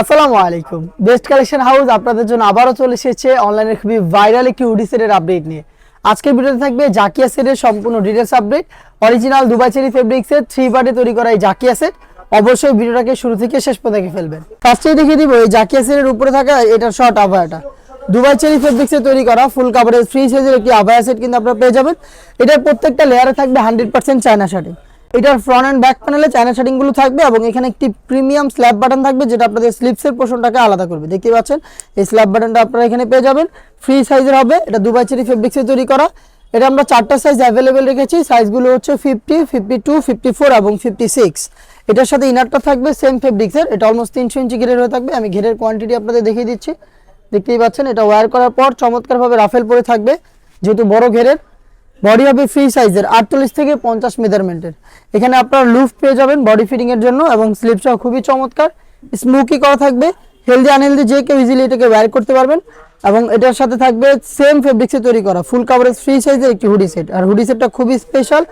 আসসালামু আলাইকুম। Best collection house আপনাদের জন্য আবারও চলে এসেছে অনলাইনে খুবই ভাইরাল একটি হুডি সেটের আপডেট নিয়ে। আজকের ভিডিওতে থাকবে জাকিয়া সেটের সম্পূর্ণ details update original Dubai cherry ফেব্রিক্সের থ্রি পার্টে তৈরি করা এই জাকিয়া সেট অবশ্যই ভিডিওটাকে শুরু থেকে শেষ পর্যন্ত ফেলবেন। ফার্স্টেই দেখিয়ে দিব এই জাকিয়া সেটের উপরে থাকা এটার শর্ট আভায়াটা। দুবাই চেরি ফেব্রিক্সে তৈরি করা ফুল কাভারেজ ফ্রি সাইজের একটি আভায়া সেট কিন্তু আপনারা পেয়ে যাবেন। এটার প্রত্যেকটা লেয়ারে থাকবে হান্ড্রেড পার্সেন্ট চায়না শার্টিং এটার ফ্রন্ট অ্যান্ড ব্যাক প্যানেলে চায়না শার্টিংগুলো থাকবে এবং এখানে একটি প্রিমিয়াম স্ল্যাব বাটন থাকবে যেটা আপনাদের স্লিপসের পোর্শনটাকে আলাদা করবে। দেখতে পাচ্ছেন, এই স্ল্যাব বাটনটা আপনারা এখানে পেয়ে যাবেন। ফ্রি সাইজের হবে, এটা দুবাই চেরি ফেব্রিক্সে তৈরি করা। এটা আমরা চারটা সাইজ অ্যাভেলেবেল রেখেছি সাইজগুলো হচ্ছে fifty fifty two fifty four এবং ফিফটি সিক্স এটার সাথে ইনারটা থাকবে সেম ফেব্রিক্সের এটা অলমোস্ট তিনশো ইঞ্চি ঘেরের হয়ে থাকবে। আমি ঘেরের কোয়ান্টিটি আপনাদের দেখিয়ে দিচ্ছি। দেখতেই পাচ্ছেন, এটা ওয়্যার করার পর চমৎকারভাবে রাফেল পরে থাকবে, যেহেতু বড় ঘেরের। বডি হবে ফ্রি সাইজের আটচল্লিশ থেকে পঞ্চাশ মেজারমেন্টের এখানে আপনারা লুফ পেয়ে যাবেন বডি ফিটিংয়ের জন্য এবং স্লিপসটাও খুবই চমৎকার। স্মুকি করা থাকবে। হেলদি আনহেলদি যে কেউ ইজিলি এটাকে ওয়্যার করতে পারবেন এবং এটার সাথে থাকবে সেম ফেব্রিক্সে তৈরি করা। ফুল কাভারেজ ফ্রি সাইজের একটি হুডি সেট আর হুডি সেটটা খুবই স্পেশাল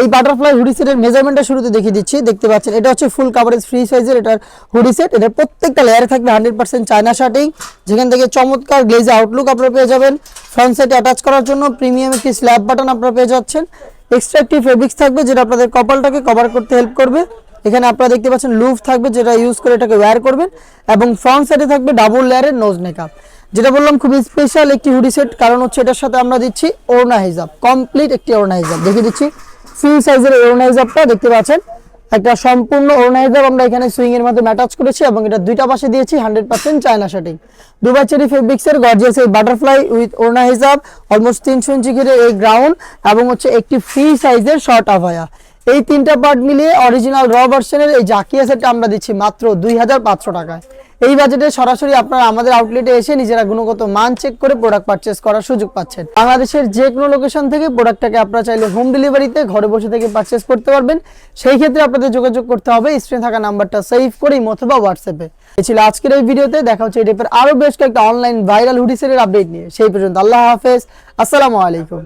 এই বাটারফ্লাই হুডি সেটের মেজারমেন্টটা শুরুতে দেখিয়ে দিচ্ছি। দেখতে পাচ্ছেন, এটা হচ্ছে ফুল কাভারেজ ফ্রি সাইজের এটার হুডি সেট এটার প্রত্যেকটা লেয়ারে থাকবে হান্ড্রেড পার্সেন্ট চায়না শার্টিং যেখান থেকে চমৎকার গ্লেজে আউটলুক আপনারা পেয়ে যাবেন। ফ্রন্ট সাইডে অ্যাটাচ করার জন্য প্রিমিয়াম একটি স্ল্যাব বাটন আপনারা পেয়ে যাচ্ছেন। এক্সট্রা একটি ফেব্রিক্স থাকবে যেটা আপনাদের কপালটাকে কভার করতে হেল্প করবে। এখানে আপনারা দেখতে পাচ্ছেন লুফ থাকবে যেটা ইউজ করে এটাকে ওয়্যার করবেন এবং ফ্রন্ট সাইডে থাকবে ডাবল লেয়ারের নোজ মেকআপ যেটা বললাম, খুবই স্পেশাল একটি হুডি সেট কারণ হচ্ছে এটার সাথে আমরা দিচ্ছি ওড়না হিজাব কমপ্লিট একটি ওড়না হিজাব। দেখিয়ে দিচ্ছি ফ্রি সাইজের ওড়না হিজাবটা, দেখতে পাচ্ছেন? একটা সম্পূর্ণ ওড়না হিজাব আমরা এখানে সুইং এর মাধ্যমে অ্যাটাচ করেছি এবং এটা দুইটা পাশে দিয়েছি hundred percent China shirting Dubai cherry ফেব্রিক্সের গর্জিয়াস এই বাটারফ্লাই উইথ ওড়না হিজাব অলমোস্ট তিনশো ইঞ্চি ঘিরে এই গ্রাউন্ড এবং হচ্ছে একটি ফ্রি সাইজের শর্ট আভায়া এই তিনটা পার্ট মিলিয়ে অরিজিনাল র ভার্সনের এই জাকিয়া সেটটা আমরা দিচ্ছি মাত্র দুই হাজার পাঁচশো টাকায়। এই বাজেটে সরাসরি আপনারা আমাদের আউটলেটে এসে নিজেরা গুণগত মান চেক করে প্রোডাক্ট পারচেস করার সুযোগ পাচ্ছেন। বাংলাদেশের যে কোনো লোকেশন থেকে প্রোডাক্টটাকে আপনারা চাইলে হোম ডেলিভারিতে ঘরে বসে থেকে পারচেস করতে পারবেন। সেই ক্ষেত্রে আপনাদের যোগাযোগ করতে হবে স্ক্রিনে থাকা নাম্বারটা সেভ করেই অথবা হোয়াটসঅ্যাপে এই ছিল আজকের এই ভিডিওতে, দেখা হচ্ছে এই টাইপের আরও বেশ কয়েকটা অনলাইন ভাইরাল হুডিসের আপডেট নিয়ে। সেই পর্যন্ত আল্লাহ হাফেজ, আসসালামু আলাইকুম।